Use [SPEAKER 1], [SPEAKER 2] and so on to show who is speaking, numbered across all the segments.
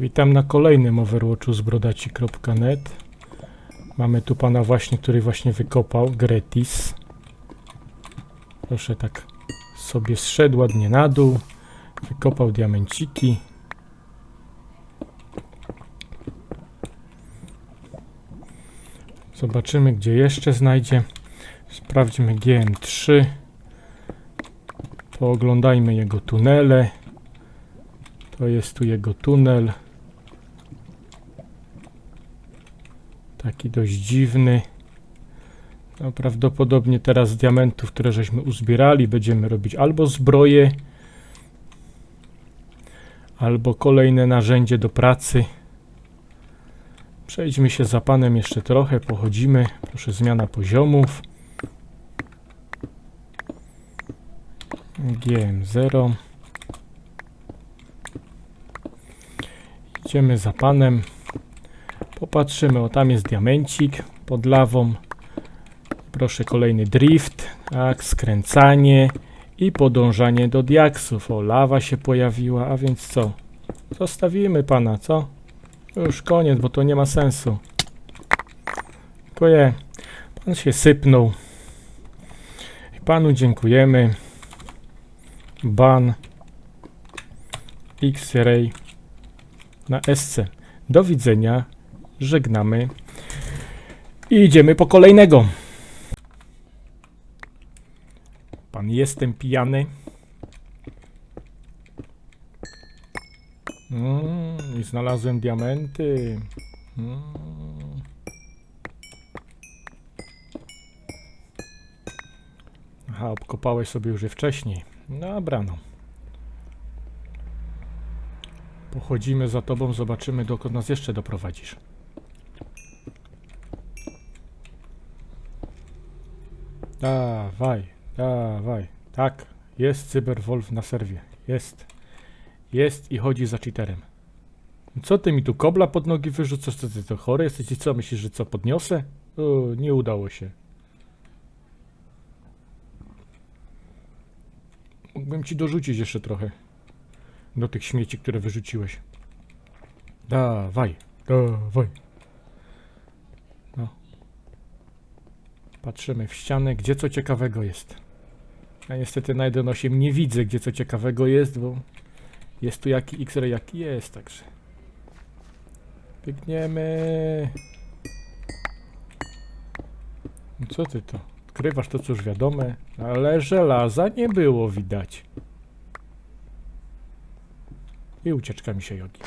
[SPEAKER 1] Witam na kolejnym Overwatchu z brodaci.net. Mamy tu pana właśnie, który właśnie wykopał, Gretis. Proszę tak sobie zszedł ładnie na dół, wykopał diamenciki. Zobaczymy, gdzie jeszcze znajdzie. Sprawdźmy GM3. Pooglądajmy jego tunele. To jest tu jego tunel. Taki dość dziwny. No, prawdopodobnie teraz z diamentów, które żeśmy uzbierali, będziemy robić albo zbroje, albo kolejne narzędzie do pracy. Przejdźmy się za panem jeszcze trochę, pochodzimy. Proszę, zmiana poziomów. GM0. Idziemy za panem. Popatrzymy, o tam jest diamencik pod lawą. Proszę kolejny drift, tak, skręcanie i podążanie do diaksów. O, lawa się pojawiła, a więc co? Zostawimy pana, co? Już koniec, bo to nie ma sensu. Dziękuję. Pan się sypnął. Panu dziękujemy. Ban. X-Ray na SC. Do widzenia. Żegnamy. I idziemy po kolejnego. Pan jestem pijany. Mm, I znalazłem diamenty. Mm. Aha, obkopałeś sobie już je wcześniej. Dobra, no. Pochodzimy za tobą, zobaczymy dokąd nas jeszcze doprowadzisz. Dawaj, dawaj. Tak, jest Cyberwolf na serwie. Jest. Jest i chodzi za cheaterem. Co ty mi tu kobla pod nogi wyrzucasz? Co ty to chory jesteś? I co, myślisz, że co, podniosę? O, nie udało się. Mógłbym ci dorzucić jeszcze trochę. Do tych śmieci, które wyrzuciłeś. Dawaj, dawaj. Patrzymy w ścianę, gdzie co ciekawego jest. Ja niestety na 1.8 nie widzę, gdzie co ciekawego jest, bo jest tu jaki X-ray, jaki jest, także. Biegniemy. No Co ty to? Odkrywasz to, co już wiadome, ale żelaza nie było widać. I ucieczka mi się jogi.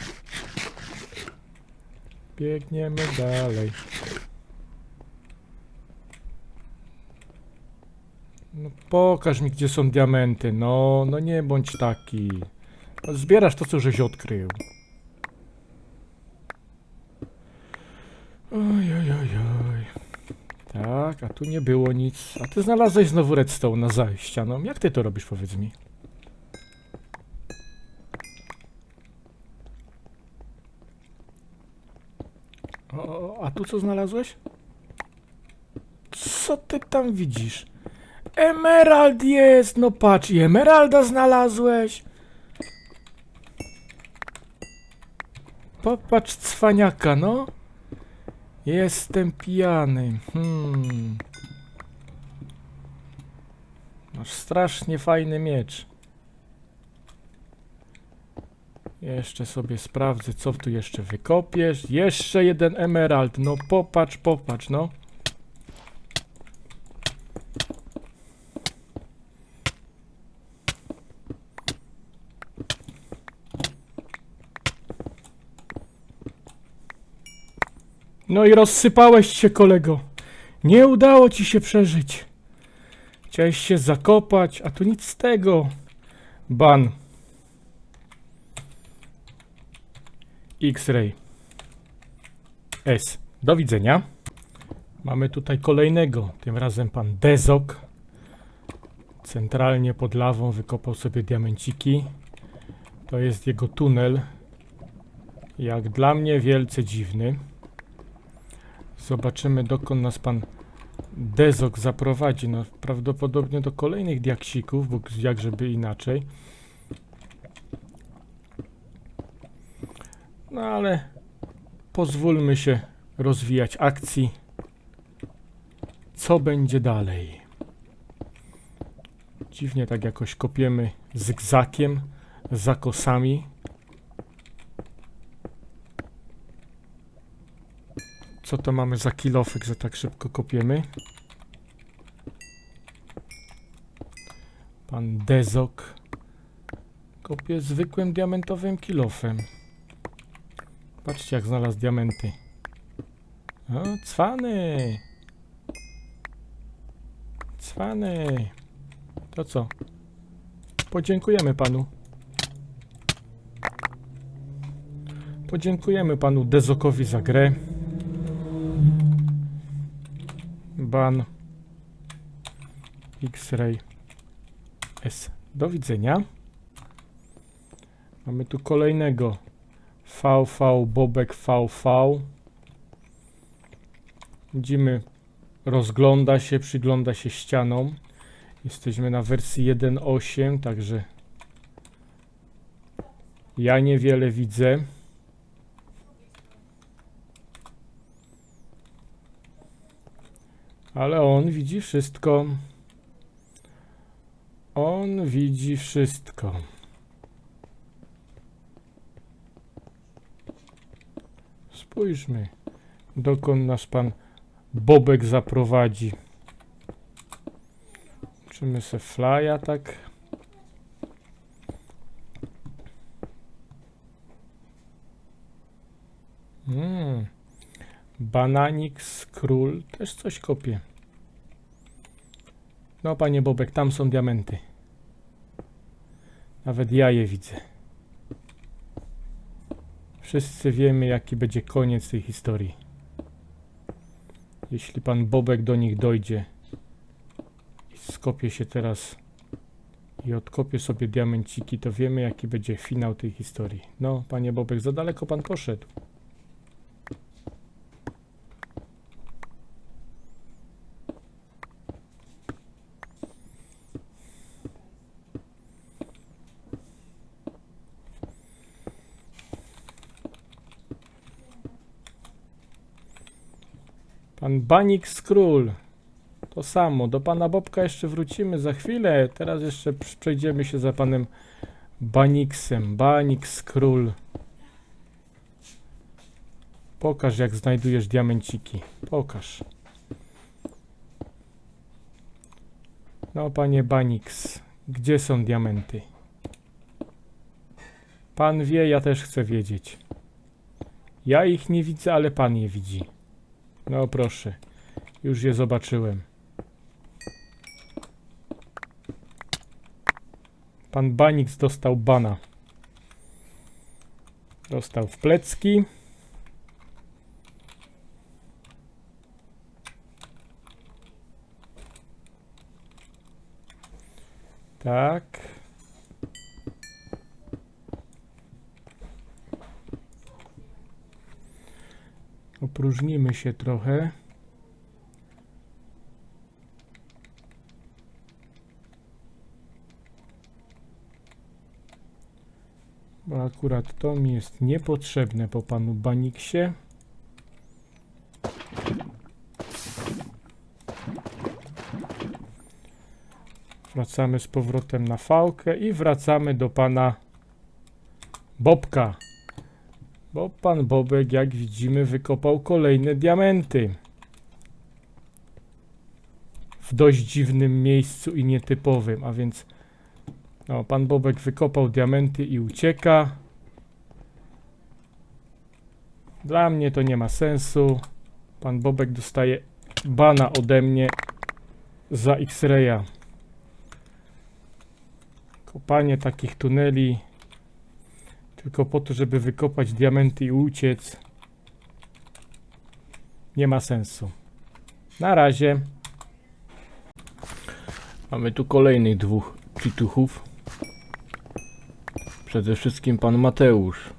[SPEAKER 1] Biegniemy dalej. No pokaż mi, gdzie są diamenty. No, no nie bądź taki. No, zbierasz to, co żeś odkrył. Oj, oj, oj, oj. Tak, a tu nie było nic. A ty znalazłeś znowu redstone na za ścianą. Jak ty to robisz, powiedz mi? O, a tu co znalazłeś? Co ty tam widzisz? Emerald jest! No patrz, i emeralda znalazłeś! Popatrz cwaniaka, no. Jestem pijany. Hmm. Masz strasznie fajny miecz. Jeszcze sobie sprawdzę, co tu jeszcze wykopiesz. Jeszcze jeden emerald. No popatrz, popatrz, no. No i rozsypałeś się, kolego. Nie udało ci się przeżyć. Chciałeś się zakopać, a tu nic z tego. Ban. X-ray. S. Do widzenia. Mamy tutaj kolejnego. Tym razem pan Dezok. Centralnie pod lawą wykopał sobie diamenciki. To jest jego tunel. Jak dla mnie wielce dziwny. Zobaczymy dokąd nas pan Dezok zaprowadzi. No prawdopodobnie do kolejnych diaksików, bo jak żeby inaczej. No ale pozwólmy się rozwijać akcji. Co będzie dalej? Dziwnie tak jakoś kopiemy zygzakiem, zakosami. Co to mamy za kilofyk, że tak szybko kopiemy? Pan Dezok kopie zwykłym diamentowym kilofem. Patrzcie, jak znalazł diamenty. O, cwany! Cwany! To co? Podziękujemy panu. Podziękujemy panu Dezokowi za grę. Ban. X-Ray S. Do widzenia. Mamy tu kolejnego VV Bobek VV. Widzimy, rozgląda się, przygląda się ścianom. Jesteśmy na wersji 1.8, także ja niewiele widzę. Ale on widzi wszystko. On widzi wszystko. Spójrzmy, dokąd nas pan Bobek zaprowadzi. Czy my se flya tak? Mm. Bananik z król też coś kopie. No, panie Bobek, tam są diamenty. Nawet ja je widzę. Wszyscy wiemy, jaki będzie koniec tej historii. Jeśli pan Bobek do nich dojdzie i skopie się teraz i odkopie sobie diamenciki, to wiemy, jaki będzie finał tej historii. No, panie Bobek, za daleko pan poszedł. Pan Banik z Król. To samo. Do pana Bobka jeszcze wrócimy za chwilę. Teraz jeszcze przejdziemy się za panem Baniksem. Banik z Król. Pokaż, jak znajdujesz diamenciki. Pokaż. No, panie Baniks. Gdzie są diamenty? Pan wie, ja też chcę wiedzieć. Ja ich nie widzę, ale pan je widzi. No proszę, już je zobaczyłem. Pan Banix dostał bana. Dostał w plecki. Tak. Opróżnimy się trochę. Bo akurat to mi jest niepotrzebne po panu Baniksie. Wracamy z powrotem na fałkę i wracamy do pana Bobka. Bo pan Bobek, jak widzimy, wykopał kolejne diamenty. W dość dziwnym miejscu i nietypowym, a więc no, pan Bobek wykopał diamenty i ucieka. Dla mnie to nie ma sensu. Pan Bobek dostaje bana ode mnie za X-raya. Kopanie takich tuneli tylko po to, żeby wykopać diamenty i uciec. Nie ma sensu. Na razie. Mamy tu kolejnych dwóch pituchów. Przede wszystkim pan Mateusz.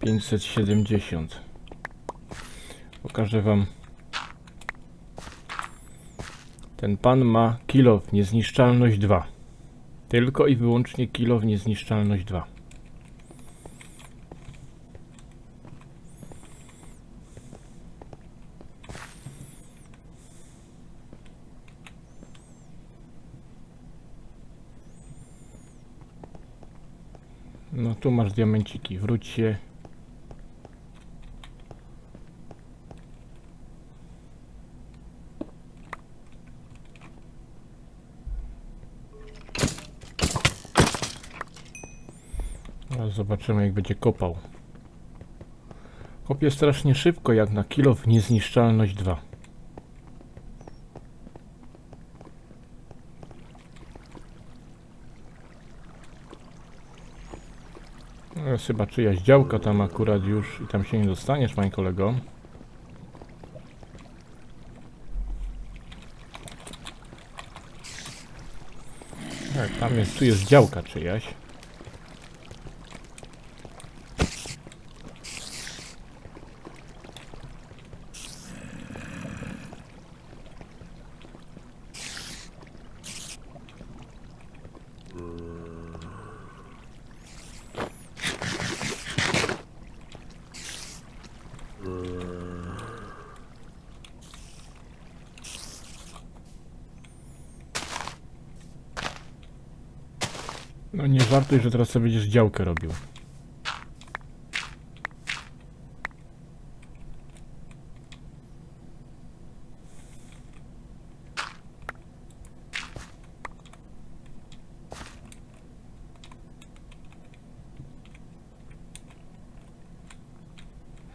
[SPEAKER 1] 570. Pokażę wam. Ten pan ma kilo w niezniszczalność 2. Tylko i wyłącznie kilo w niezniszczalność 2. No tu masz diamenciki, wróć się. Zobaczymy jak będzie kopał. Kopie strasznie szybko jak na kilo w niezniszczalność 2. No, jest chyba czyjaś działka tam akurat już i tam się nie dostaniesz, moim kolego. Tak, tam jest, tu jest działka czyjaś. No nie żartuj, że teraz sobie będziesz działkę robił.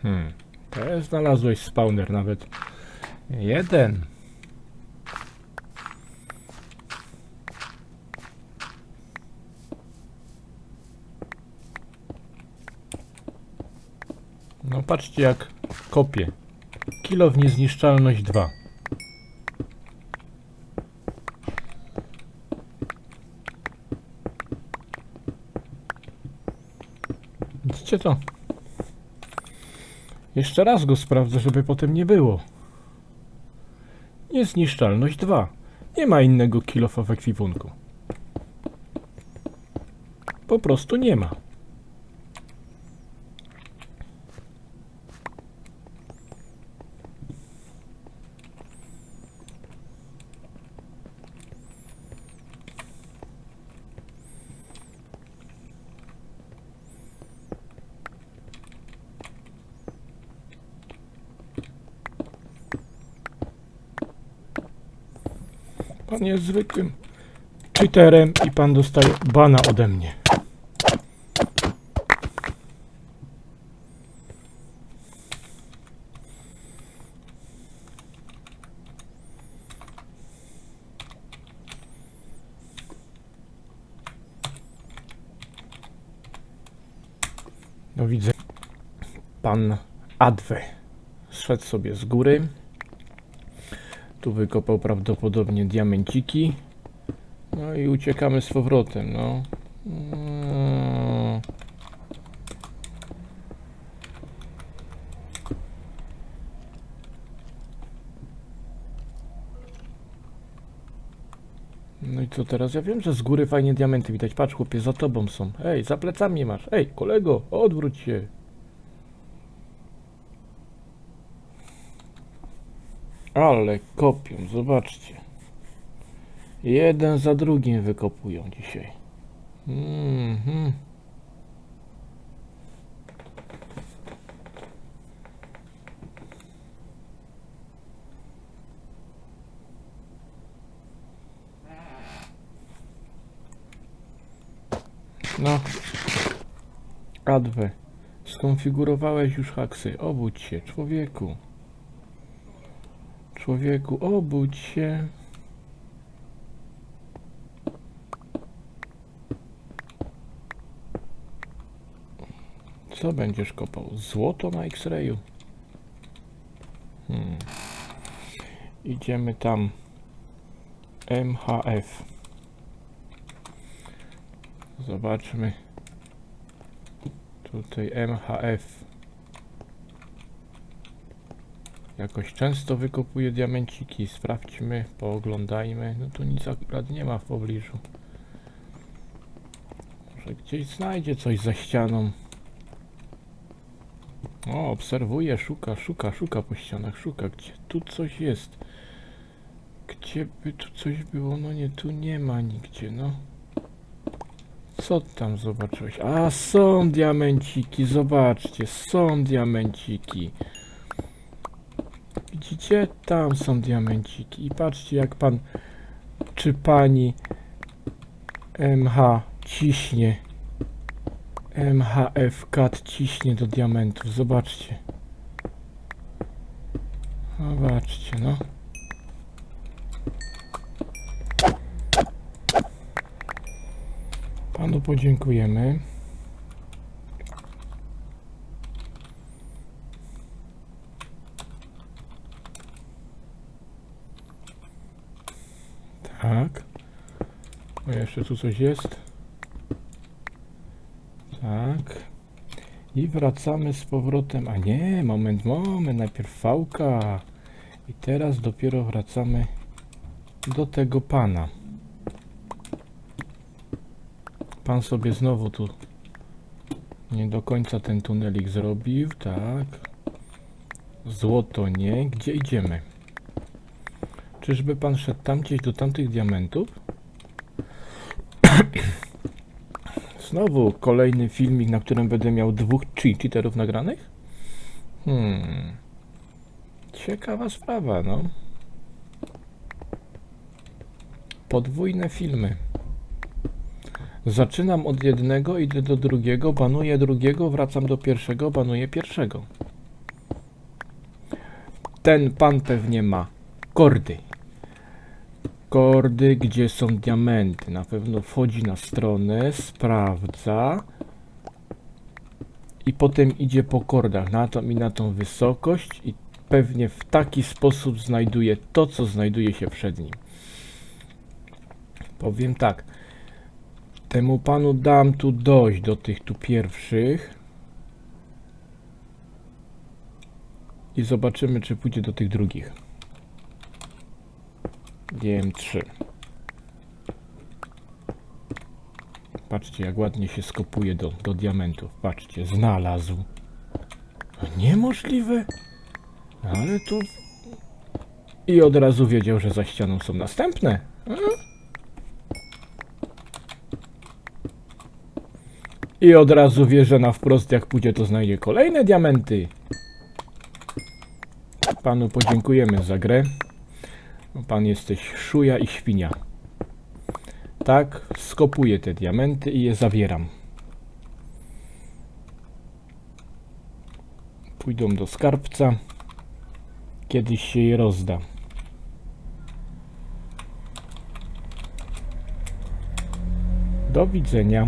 [SPEAKER 1] Hmm. Też znalazłeś spawner nawet. Jeden. No patrzcie jak kopie. Kilo w niezniszczalność 2. Widzicie to? Jeszcze raz go sprawdzę, żeby potem nie było. Niezniszczalność 2. Nie ma innego kilofa w ekwipunku. Po prostu nie ma. Pan jest zwykłym cheaterem i pan dostaje bana ode mnie. No widzę, pan Adwe zszedł sobie z góry. Tu wykopał prawdopodobnie diamenciki. No i uciekamy z powrotem, no. No i co teraz? Ja wiem, że z góry fajnie diamenty widać. Patrz, chłopie, za tobą są. Ej, za plecami masz. Ej, kolego, odwróć się. Ale kopią, zobaczcie. Jeden za drugim wykopują dzisiaj. Mhm. No. Adwe. Skonfigurowałeś już haksy. Obudź się, człowieku. Człowieku, obudź się. Co będziesz kopał? Złoto na X-rayu? Hmm. Idziemy tam. MHF. Zobaczmy. Tutaj MHF. Jakoś często wykopuje diamenciki. Sprawdźmy, pooglądajmy. No tu nic akurat nie ma w pobliżu. Może gdzieś znajdzie coś za ścianą. O, obserwuje, szuka, szuka, szuka po ścianach, szuka. Gdzie tu coś jest? Gdzie by tu coś było? No nie, tu nie ma nigdzie, no. Co tam zobaczyłeś? A, są diamenciki, zobaczcie, są diamenciki. Widzicie? Tam są diamenciki. I patrzcie, jak pan czy pani MH ciśnie. MHF kat ciśnie do diamentów. Zobaczcie. Zobaczcie, no. Panu podziękujemy. Tak. O, jeszcze tu coś jest. Tak. I wracamy z powrotem. A nie, moment, moment. Najpierw fałka. I teraz dopiero wracamy do tego pana. Pan sobie znowu tu nie do końca ten tunelik zrobił. Tak. Złoto nie. Gdzie idziemy? Czyżby pan szedł tam gdzieś do tamtych diamentów? Znowu kolejny filmik, na którym będę miał dwóch cheat cheaterów nagranych? Hmm. Ciekawa sprawa, no. Podwójne filmy. Zaczynam od jednego, idę do drugiego, banuję drugiego, wracam do pierwszego, banuję pierwszego. Ten pan pewnie ma kordy. Kordy, gdzie są diamenty. Na pewno wchodzi na stronę, sprawdza i potem idzie po kordach na tą i na tą wysokość i pewnie w taki sposób znajduje to, co znajduje się przed nim. Powiem tak. Temu panu dam tu dojść do tych tu pierwszych. I zobaczymy, czy pójdzie do tych drugich. DM3. Patrzcie, jak ładnie się skopuje do, do diamentów. Patrzcie, znalazł. No Niemożliwe. Ale tu... I od razu wiedział, że za ścianą są następne. A? I od razu wie, że na wprost jak pójdzie, to znajdzie kolejne diamenty. Panu podziękujemy za grę. Pan jesteś szuja i świnia. Tak, skopuję te diamenty i je zawieram. Pójdą do skarbca. Kiedyś się je rozda. Do widzenia.